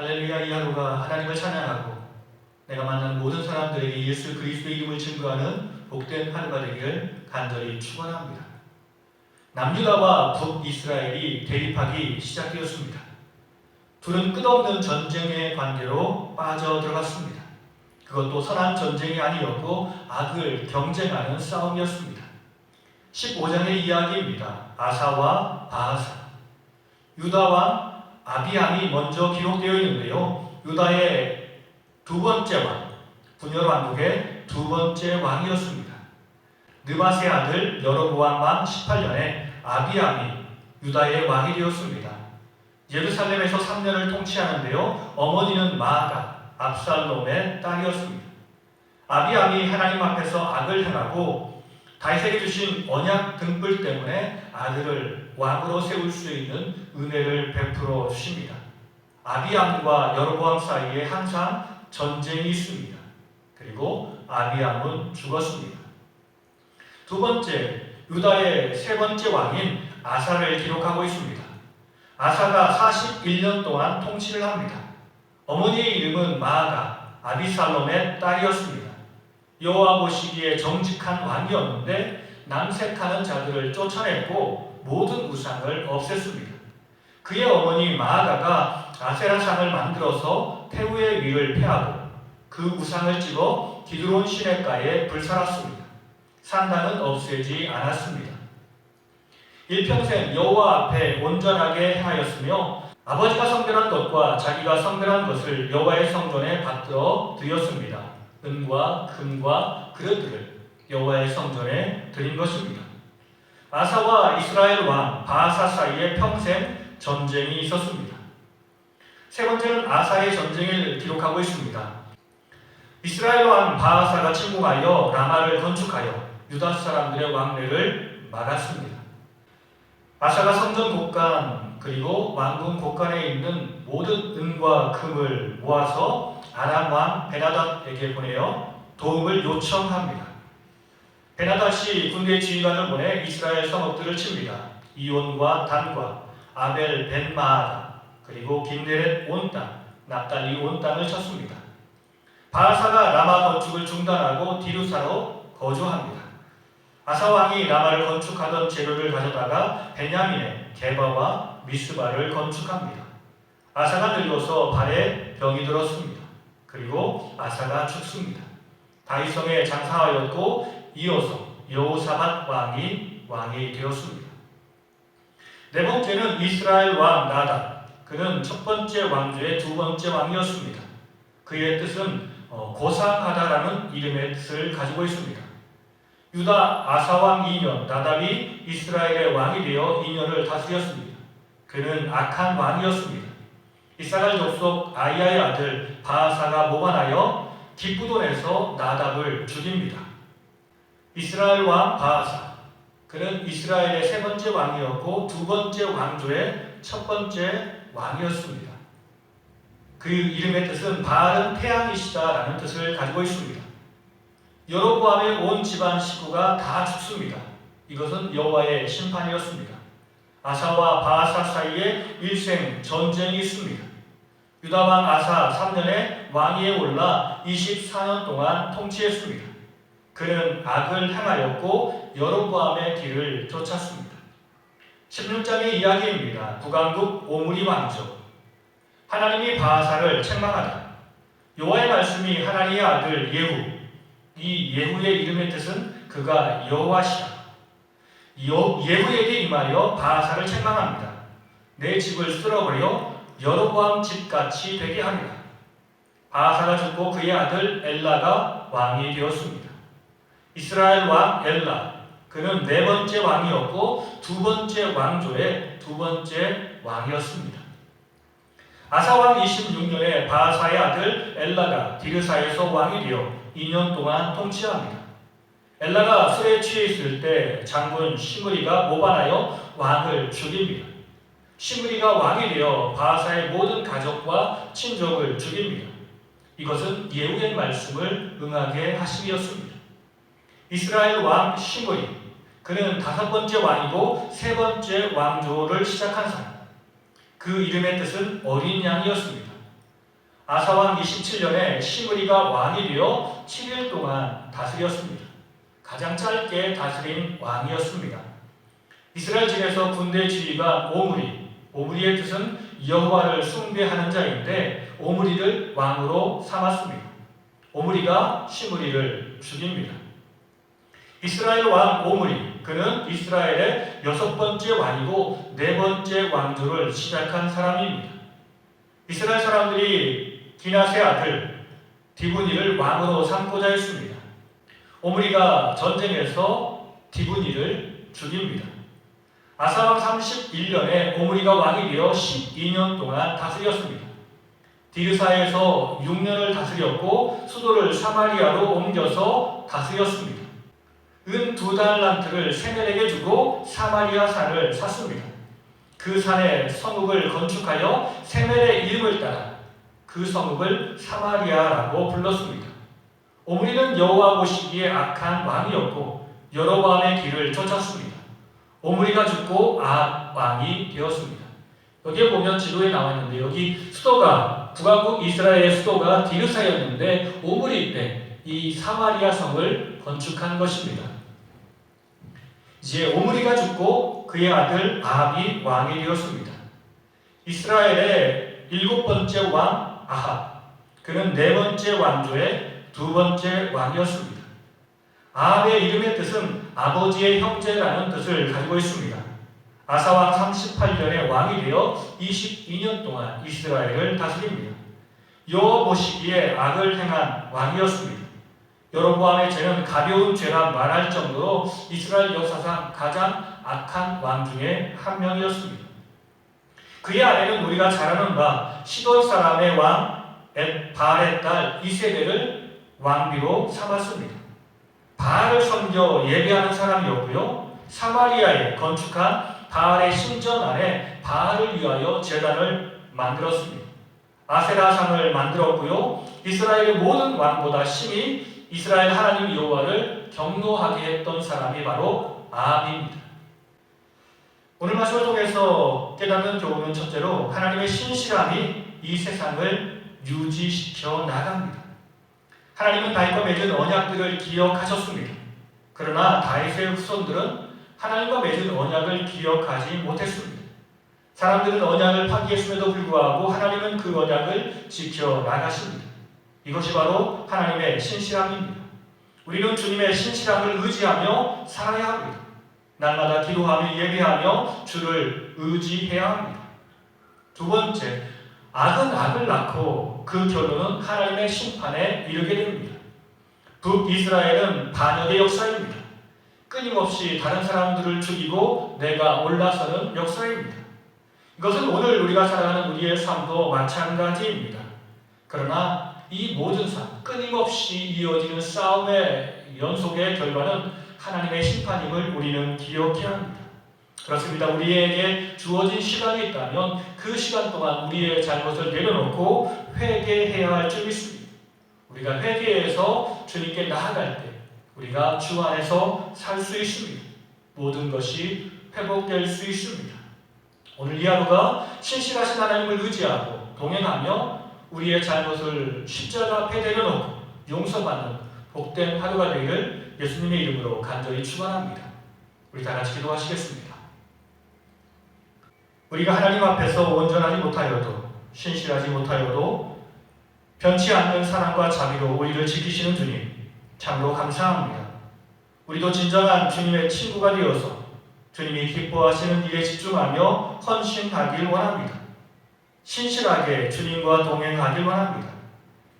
할렐루야 이 하루가 하나님을 찬양하고 내가 만난 모든 사람들에게 예수 그리스도의 이름을 증거하는 복된 하루가 되기를 간절히 축원합니다. 남유다와 북이스라엘이 대립하기 시작되었습니다. 둘은 끝없는 전쟁의 관계로 빠져들어갔습니다. 그것도 선한 전쟁이 아니었고 악을 경쟁하는 싸움이었습니다. 15장의 이야기입니다. 아사와 바하사. 유다와 아비암이 먼저 기록되어 있는데요. 유다의 두 번째 왕, 분열 왕국의 두 번째 왕이었습니다. 느바세 아들 여로보암 왕 18년에 아비암이 유다의 왕이 되었습니다. 예루살렘에서 3년을 통치하는데요. 어머니는 마아가 압살롬의 딸이었습니다. 아비암이 하나님 앞에서 악을 행하고 다윗에게 주신 언약 등불 때문에 아들을 왕으로 세울 수 있는 은혜를 베풀어 주십니다. 아비암과 여로보암 사이에 항상 전쟁이 있습니다. 그리고 아비암은 죽었습니다. 두 번째, 유다의 세 번째 왕인 아사를 기록하고 있습니다. 아사가 41년 동안 통치를 합니다. 어머니의 이름은 마아가 아비살롬의 딸이었습니다. 여호와 보시기에 정직한 왕이었는데 남색하는 자들을 쫓아냈고 모든 우상을 없앴습니다. 그의 어머니 마아가가 아세라상을 만들어서 태우의 위를 폐하고 그 우상을 찍어 기드론 시내가에 불살았습니다. 산당은 없애지 않았습니다. 일평생 여호와 앞에 온전하게 행하였으며 아버지가 성별한 것과 자기가 성별한 것을 여호와의 성전에 받들어 드렸습니다. 은과 금과 그릇들을 여호와의 성전에 드린 것입니다. 아사와 이스라엘 왕 바하사 사이에 평생 전쟁이 있었습니다. 세 번째는 아사의 전쟁을 기록하고 있습니다. 이스라엘 왕 바하사가 침공하여 라마를 건축하여 유다 사람들의 왕래를 막았습니다. 아사가 성전 곳간 그리고 왕궁 곳간에 있는 모든 은과 금을 모아서 아람 왕 베나닷에게 보내어 도움을 요청합니다. 베나닷이 군대 지휘관을 보내 이스라엘 성읍들을 칩니다. 이온과 단과 아벨 벤마아다 그리고 긴데렛 온 땅, 납달리 온 땅을 쳤습니다. 바하사가 라마 건축을 중단하고 디루사로 거주합니다. 아사 왕이 라마를 건축하던 재료를 가져다가 베냐민의 게바와 미스바를 건축합니다. 아사가 늙어서 발에 병이 들었습니다. 그리고 아사가 죽습니다. 다윗성에 장사하였고 이어서 여호사밧 왕이 왕이 되었습니다. 네 번째는 이스라엘 왕 나답. 그는 첫 번째 왕조의 두 번째 왕이었습니다. 그의 뜻은 어, 고상하다라는 이름의 뜻을 가지고 있습니다. 유다 아사왕 2년 나답이 이스라엘의 왕이 되어 2년을 다스렸습니다. 그는 악한 왕이었습니다. 이스라엘 족속 아이야의 아들 바하사가 모반하여 기쁘돈에서 나답을 죽입니다. 이스라엘 왕 바하사 그는 이스라엘의 세 번째 왕이었고 두 번째 왕조의 첫 번째 왕이었습니다. 그 이름의 뜻은 바알은 태양이시다라는 뜻을 가지고 있습니다. 여로보암의 온 집안 식구가 다 죽습니다. 이것은 여호와의 심판이었습니다. 아사와 바하사 사이에 일생 전쟁이 있습니다. 유다 왕 아사 3년에 왕위에 올라 24년 동안 통치했습니다. 그는 악을 행하였고 여로보암의 길을 쫓았습니다. 16장의 이야기입니다. 북왕국 오므리 왕조. 하나님이 바하사를 책망하다. 여호와의 말씀이 하나님의 아들 예후. 이 예후의 이름의 뜻은 그가 여호와시다. 예후에게 임하여 바하사를 책망합니다. 내 집을 쓸어버려 여로보암 집같이 되게 합니다. 바하사가 죽고 그의 아들 엘라가 왕이 되었습니다. 이스라엘 왕 엘라 그는 네 번째 왕이었고 두 번째 왕조의 두 번째 왕이었습니다. 아사왕 26년에 바하사의 아들 엘라가 디르사에서 왕이 되어 2년 동안 통치합니다. 엘라가 술에 취해 있을 때 장군 시므리가 모반하여 왕을 죽입니다. 시므리가 왕이 되어 바하사의 모든 가족과 친족을 죽입니다. 이것은 예후의 말씀을 응하게 하심이었습니다. 이스라엘 왕 시므리 그는 다섯 번째 왕이고 세 번째 왕조를 시작한 사람. 그 이름의 뜻은 어린 양이었습니다. 아사왕 27년에 시므리가 왕이 되어 7일 동안 다스렸습니다. 가장 짧게 다스린 왕이었습니다. 이스라엘 집에서 군대 지휘가 오므리, 오므리의 뜻은 여호와를 숭배하는 자인데 오므리를 왕으로 삼았습니다. 오므리가 시므리를 죽입니다. 이스라엘 왕 오므리, 그는 이스라엘의 여섯 번째 왕이고 네 번째 왕조를 시작한 사람입니다. 이스라엘 사람들이 기나세 아들 디브니를 왕으로 삼고자 했습니다. 오므리가 전쟁에서 디브니를 죽입니다. 아사왕 31년에 오므리가 왕이 되어 12년 동안 다스렸습니다. 디르사에서 6년을 다스렸고 수도를 사마리아로 옮겨서 다스렸습니다. 은 두 달란트를 세멜에게 주고 사마리아 산을 샀습니다. 그 산에 성읍을 건축하여 세멜의 이름을 따라 그 성읍을 사마리아라고 불렀습니다. 오므리는 여호와 보시기에 악한 왕이었고 여로보암의 길을 쫓았습니다. 오므리가 죽고 아 왕이 되었습니다. 여기에 보면 지도에 나와 있는데 여기 수도가 북왕국 이스라엘의 수도가 디르사였는데 오므리 때 이 사마리아 성을 건축한 것입니다. 이제 오므리가 죽고 그의 아들 아합이 왕이 되었습니다. 이스라엘의 일곱 번째 왕 아합 그는 네 번째 왕조의 두 번째 왕이었습니다. 아합의 이름의 뜻은 아버지의 형제라는 뜻을 가지고 있습니다. 아사왕 38년에 왕이 되어 22년 동안 이스라엘을 다스립니다. 여호와 보시기에 악을 행한 왕이었습니다. 여로보암의 죄는 가벼운 죄라 말할 정도로 이스라엘 역사상 가장 악한 왕 중에 한 명이었습니다. 그의 아내는 우리가 잘 아는 바 시돈 사람의 왕 바알의 딸 이세벨을 왕비로 삼았습니다. 바알을 섬겨 예배하는 사람이었고요. 사마리아에 건축한 바알의 신전 안에 바알을 위하여 제단을 만들었습니다. 아세라상을 만들었고요. 이스라엘의 모든 왕보다 심히 이스라엘 하나님 여호와를 경노하게 했던 사람이 바로 아합입니다. 오늘 말씀을 통해서 깨닫는 교훈은 첫째로 하나님의 신실함이 이 세상을 유지시켜 나갑니다. 하나님은 다윗과 맺은 언약들을 기억하셨습니다. 그러나 다윗의 후손들은 하나님과 맺은 언약을 기억하지 못했습니다. 사람들은 언약을 파기했음에도 불구하고 하나님은 그 언약을 지켜 나가십니다. 이것이 바로 하나님의 신실함입니다. 우리는 주님의 신실함을 의지하며 살아야 합니다. 날마다 기도하며 예배하며 주를 의지해야 합니다. 두 번째, 악은 악을 낳고 그 결론은 하나님의 심판에 이르게 됩니다. 북이스라엘은 반역의 역사입니다. 끊임없이 다른 사람들을 죽이고 내가 올라서는 역사입니다. 이것은 오늘 우리가 살아가는 우리의 삶도 마찬가지입니다. 그러나 이 모든 삶, 끊임없이 이어지는 싸움의 연속의 결과는 하나님의 심판임을 우리는 기억해야 합니다. 그렇습니다. 우리에게 주어진 시간이 있다면 그 시간 동안 우리의 잘못을 내려놓고 회개해야 할줄 믿습니다. 우리가 회개해서 주님께 나아갈 때 우리가 주 안에서 살 수 있습니다. 모든 것이 회복될 수 있습니다. 오늘 이 하루가 신실하신 하나님을 의지하고 동행하며 우리의 잘못을 십자가 앞에 내려놓고 용서받는 복된 하루가 되기를 예수님의 이름으로 간절히 축원합니다. 우리 다 같이 기도하시겠습니다. 우리가 하나님 앞에서 온전하지 못하여도 신실하지 못하여도 변치 않는 사랑과 자비로 우리를 지키시는 주님 참으로 감사합니다. 우리도 진정한 주님의 친구가 되어서 주님이 기뻐하시는 일에 집중하며 헌신하길 원합니다. 신실하게 주님과 동행하길 원합니다.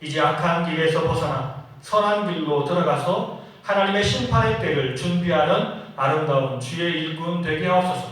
이제 악한 길에서 벗어나 선한 길로 들어가서 하나님의 심판의 때를 준비하는 아름다운 주의 일꾼 되게 하옵소서.